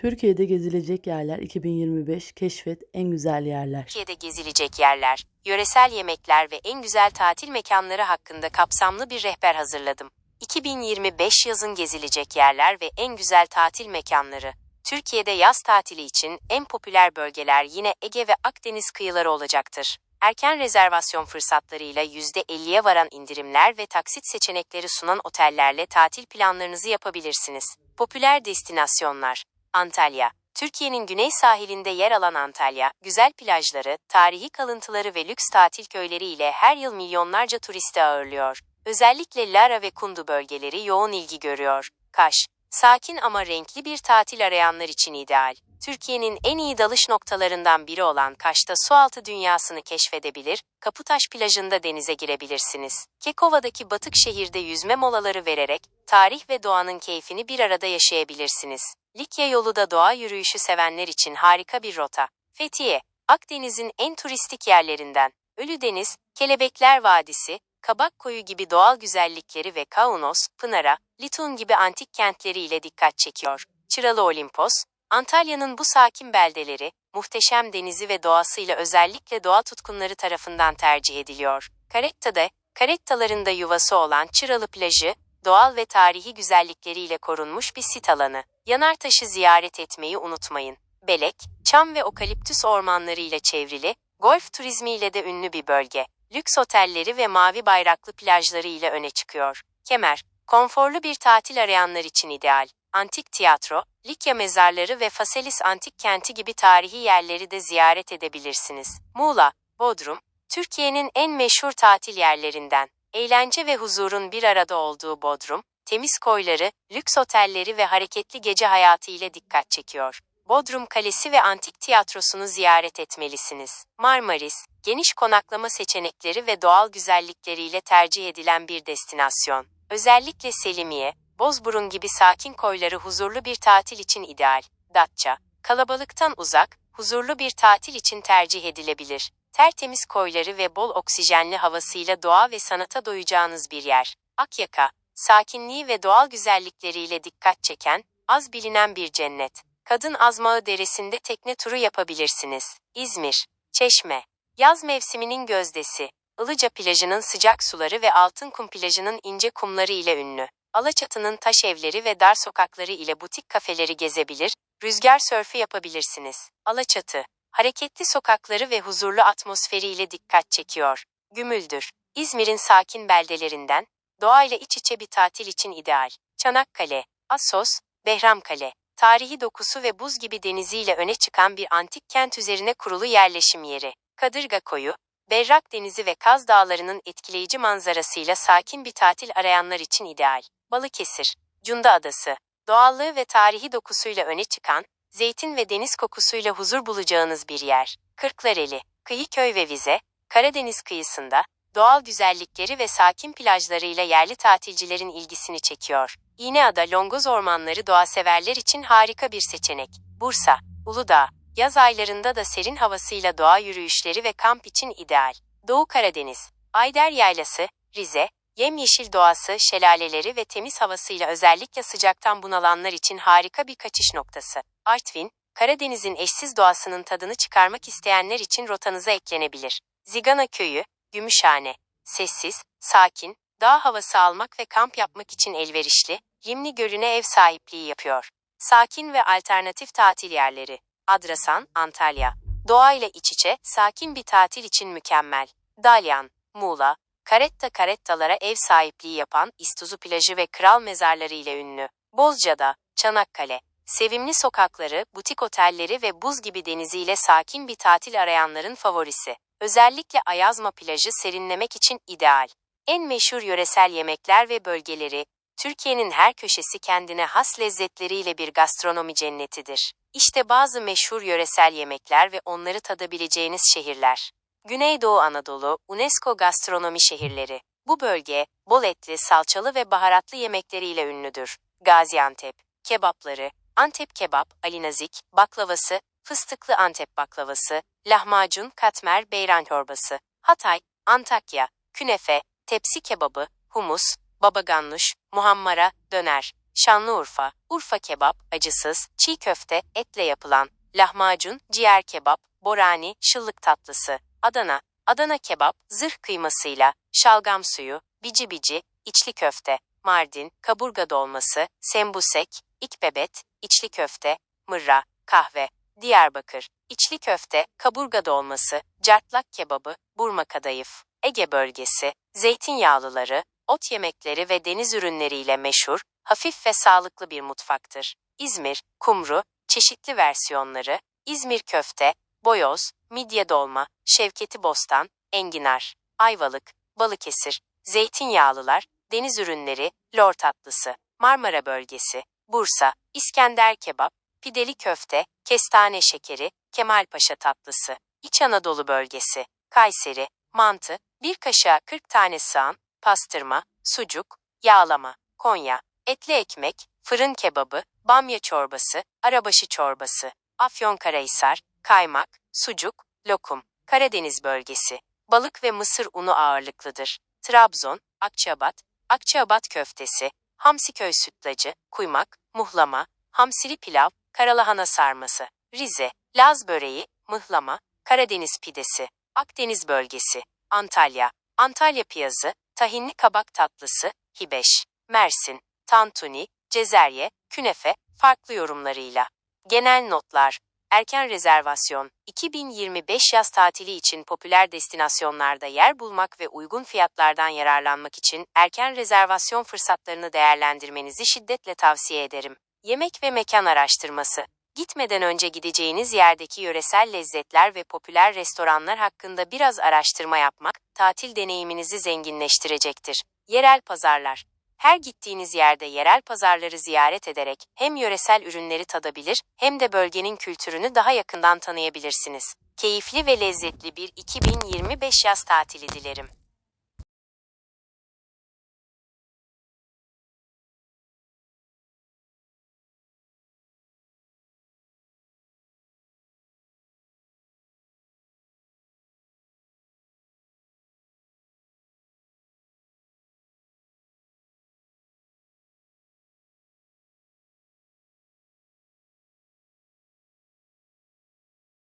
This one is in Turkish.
Türkiye'de gezilecek yerler 2025 keşfet en güzel yerler. Türkiye'de gezilecek yerler, yöresel yemekler ve en güzel tatil mekanları hakkında kapsamlı bir rehber hazırladım. 2025 yazın gezilecek yerler ve en güzel tatil mekanları. Türkiye'de yaz tatili için en popüler bölgeler yine Ege ve Akdeniz kıyıları olacaktır. Erken rezervasyon fırsatlarıyla %50'ye varan indirimler ve taksit seçenekleri sunan otellerle tatil planlarınızı yapabilirsiniz. Popüler destinasyonlar Antalya Türkiye'nin güney sahilinde yer alan Antalya, güzel plajları, tarihi kalıntıları ve lüks tatil köyleri ile her yıl milyonlarca turisti ağırlıyor. Özellikle Lara ve Kundu bölgeleri yoğun ilgi görüyor. Kaş, sakin ama renkli bir tatil arayanlar için ideal. Türkiye'nin en iyi dalış noktalarından biri olan Kaş'ta sualtı dünyasını keşfedebilir, Kaputaş plajında denize girebilirsiniz. Kekova'daki batık şehirde yüzme molaları vererek, tarih ve doğanın keyfini bir arada yaşayabilirsiniz. Likya yolu da doğa yürüyüşü sevenler için harika bir rota. Fethiye, Akdeniz'in en turistik yerlerinden. Ölüdeniz, Kelebekler Vadisi, Kabak Koyu gibi doğal güzellikleri ve Kaunos, Pınara, Litun gibi antik kentleriyle dikkat çekiyor. Çıralı Olimpos, Antalya'nın bu sakin beldeleri, muhteşem denizi ve doğasıyla özellikle doğa tutkunları tarafından tercih ediliyor. Karetta'da, Karettaların yuvası olan Çıralı plajı, doğal ve tarihi güzellikleriyle korunmuş bir sit alanı. Yanartaş'ı ziyaret etmeyi unutmayın. Belek, çam ve okaliptüs ormanları ile çevrili, golf turizmiyle de ünlü bir bölge. Lüks otelleri ve mavi bayraklı plajları ile öne çıkıyor. Kemer, konforlu bir tatil arayanlar için ideal. Antik tiyatro, Likya mezarları ve Faselis antik kenti gibi tarihi yerleri de ziyaret edebilirsiniz. Muğla, Bodrum, Türkiye'nin en meşhur tatil yerlerinden. Eğlence ve huzurun bir arada olduğu Bodrum, temiz koyları, lüks otelleri ve hareketli gece hayatı ile dikkat çekiyor. Bodrum Kalesi ve Antik Tiyatrosu'nu ziyaret etmelisiniz. Marmaris, geniş konaklama seçenekleri ve doğal güzellikleriyle tercih edilen bir destinasyon. Özellikle Selimiye, Bozburun gibi sakin koyları huzurlu bir tatil için ideal. Datça, kalabalıktan uzak, huzurlu bir tatil için tercih edilebilir. Tertemiz koyları ve bol oksijenli havasıyla doğa ve sanata doyacağınız bir yer. Akyaka, sakinliği ve doğal güzellikleriyle dikkat çeken, az bilinen bir cennet. Kadın Azmağı Deresi'nde tekne turu yapabilirsiniz. İzmir, Çeşme, yaz mevsiminin gözdesi. Ilıca plajının sıcak suları ve Altınkum plajının ince kumları ile ünlü. Alaçatı'nın taş evleri ve dar sokakları ile butik kafeleri gezebilir, rüzgar sörfü yapabilirsiniz. Alaçatı, hareketli sokakları ve huzurlu atmosferiyle dikkat çekiyor. Gümüldür, İzmir'in sakin beldelerinden, doğayla iç içe bir tatil için ideal. Çanakkale, Assos, Behramkale, tarihi dokusu ve buz gibi deniziyle öne çıkan bir antik kent üzerine kurulu yerleşim yeri. Kadırga Koyu, Berrak Denizi ve Kaz Dağları'nın etkileyici manzarasıyla sakin bir tatil arayanlar için ideal. Balıkesir, Cunda Adası, doğallığı ve tarihi dokusuyla öne çıkan, zeytin ve deniz kokusuyla huzur bulacağınız bir yer. Kırklareli, Kıyı Köy ve Vize, Karadeniz kıyısında, doğal güzellikleri ve sakin plajlarıyla yerli tatilcilerin ilgisini çekiyor. İğneada Longoz ormanları doğaseverler için harika bir seçenek. Bursa, Uludağ, yaz aylarında da serin havasıyla doğa yürüyüşleri ve kamp için ideal. Doğu Karadeniz, Ayder Yaylası, Rize, yemyeşil doğası, şelaleleri ve temiz havasıyla özellikle sıcaktan bunalanlar için harika bir kaçış noktası. Artvin, Karadeniz'in eşsiz doğasının tadını çıkarmak isteyenler için rotanıza eklenebilir. Zigana Köyü, Gümüşhane, sessiz, sakin, dağ havası almak ve kamp yapmak için elverişli, Limni Gölü'ne ev sahipliği yapıyor. Sakin ve alternatif tatil yerleri. Adrasan, Antalya. Doğayla iç içe, sakin bir tatil için mükemmel. Dalyan, Muğla, Karetta Karettalara ev sahipliği yapan İstuzu plajı ve kral mezarları ile ünlü. Bozca'da, Çanakkale, sevimli sokakları, butik otelleri ve buz gibi deniziyle sakin bir tatil arayanların favorisi. Özellikle Ayazma plajı serinlemek için ideal. En meşhur yöresel yemekler ve bölgeleri, Türkiye'nin her köşesi kendine has lezzetleriyle bir gastronomi cennetidir. İşte bazı meşhur yöresel yemekler ve onları tadabileceğiniz şehirler. Güneydoğu Anadolu, UNESCO gastronomi şehirleri. Bu bölge, bol etli, salçalı ve baharatlı yemekleriyle ünlüdür. Gaziantep, kebapları, Antep kebap, alinazik, baklavası, fıstıklı Antep baklavası, lahmacun, katmer, beyran çorbası. Hatay, Antakya, künefe, tepsi kebabı, humus, babagannuş, muhammara, döner. Şanlıurfa, Urfa kebap, acısız, çiğ köfte, etle yapılan, lahmacun, ciğer kebap, borani, şıllık tatlısı, Adana, Adana kebap, zırh kıymasıyla, şalgam suyu, bici bici, içli köfte, Mardin, kaburga dolması, sembusek, ikbebet, içli köfte, mırra, kahve, Diyarbakır, içli köfte, kaburga dolması, cartlak kebabı, burma kadayıf, Ege bölgesi, zeytinyağlıları, ot yemekleri ve deniz ürünleriyle meşhur, hafif ve sağlıklı bir mutfaktır. İzmir, kumru, çeşitli versiyonları, İzmir köfte, boyoz, midye dolma, şevketi bostan, enginar, ayvalık, balıkesir, zeytinyağlılar, deniz ürünleri, lor tatlısı, Marmara bölgesi, Bursa, İskender kebap, pideli köfte, kestane şekeri, Kemalpaşa tatlısı, İç Anadolu bölgesi, Kayseri, mantı, bir kaşığa 40 tane soğan, pastırma, sucuk, yağlama, Konya, etli ekmek, fırın kebabı, bamya çorbası, arabaşı çorbası, Afyonkarahisar, kaymak, sucuk, lokum, Karadeniz bölgesi, balık ve mısır unu ağırlıklıdır. Trabzon, Akçabat, Akçabat köftesi, Hamsiköy sütlacı, kuymak, muhlama, hamsili pilav, karalahana sarması, Rize, Laz böreği, mıhlama, Karadeniz pidesi, Akdeniz bölgesi, Antalya, Antalya piyazı, tahinli kabak tatlısı, hibeş, Mersin, tantuni, cezerye, künefe, farklı yorumlarıyla. Genel notlar, erken rezervasyon, 2025 yaz tatili için popüler destinasyonlarda yer bulmak ve uygun fiyatlardan yararlanmak için erken rezervasyon fırsatlarını değerlendirmenizi şiddetle tavsiye ederim. Yemek ve mekan araştırması. Gitmeden önce gideceğiniz yerdeki yöresel lezzetler ve popüler restoranlar hakkında biraz araştırma yapmak, tatil deneyiminizi zenginleştirecektir. Yerel pazarlar. Her gittiğiniz yerde yerel pazarları ziyaret ederek hem yöresel ürünleri tadabilir hem de bölgenin kültürünü daha yakından tanıyabilirsiniz. Keyifli ve lezzetli bir 2025 yaz tatili dilerim.